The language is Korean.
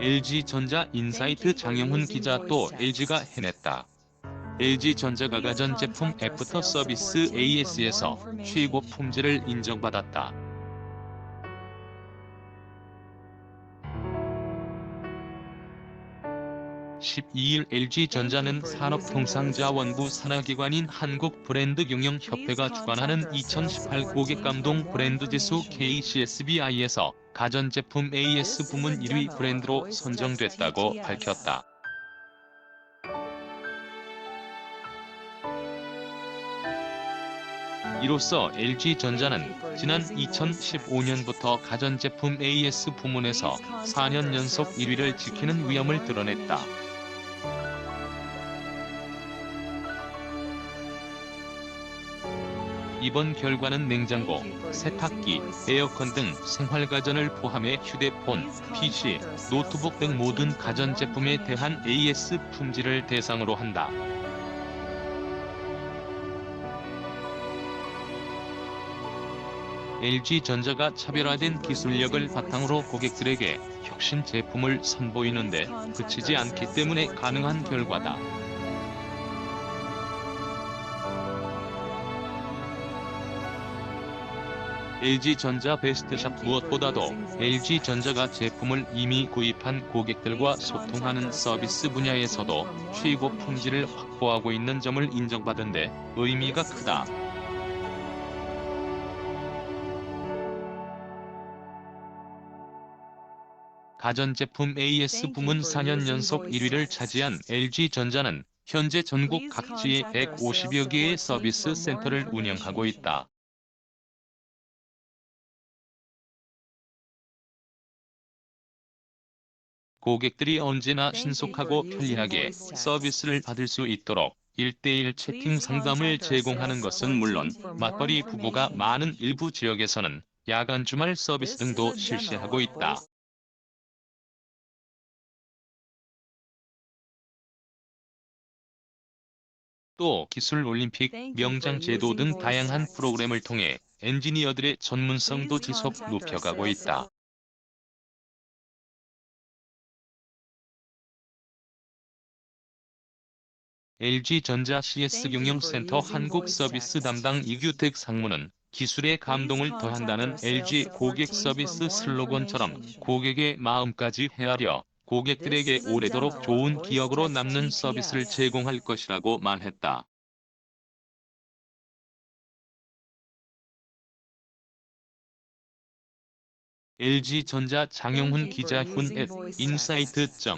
LG전자 인사이트 장영훈 기자 또 LG가 해냈다. LG전자가 가전 제품 애프터 서비스 AS에서 최고 품질을 인정받았다. (12일) LG전자는 산업통상자원부 산하기관인 한국브랜드경영협회가 주관하는 2018 고객감동 브랜드지수 KCSBI에서 가전제품 AS 부문 1위 브랜드로 선정됐다고 밝혔다. 이로써 LG전자는 지난 2015년부터 가전제품 AS 부문에서 4년 연속 1위를 지키는 위험을 드러냈다. 이번 결과는 냉장고, 세탁기, 에어컨 등 생활가전을 포함해 휴대폰, PC, 노트북 등 모든 가전제품에 대한 AS 품질을 대상으로 한다. LG전자가 차별화된 기술력을 바탕으로 고객들에게 혁신 제품을 선보이는데 그치지 않기 때문에 가능한 결과다. LG전자 베스트샵 무엇보다도 LG전자가 제품을 이미 구입한 고객들과 소통하는 서비스 분야에서도 최고 품질을 확보하고 있는 점을 인정받은 데 의미가 크다. 가전제품 AS 부문 4년 연속 1위를 차지한 LG전자는 현재 전국 각지에 150여 개의 서비스 센터를 운영하고 있다. 고객들이 언제나 신속하고 편리하게 서비스를 받을 수 있도록 1대1 채팅 상담을 제공하는 것은 물론 맞벌이 부부가 많은 일부 지역에서는 야간 주말 서비스 등도 실시하고 있다. 또 기술 올림픽, 명장 제도 등 다양한 프로그램을 통해 엔지니어들의 전문성도 지속 높여가고 있다. LG전자 CS경영센터 한국서비스 담당 이규택 상무는 기술의 감동을 더한다는 LG 고객 서비스 슬로건처럼 고객의 마음까지 헤아려 고객들에게 오래도록 좋은 기억으로 남는 서비스를 제공할 것이라고 말했다. LG전자 장영훈 기자 훈 insight.co.kr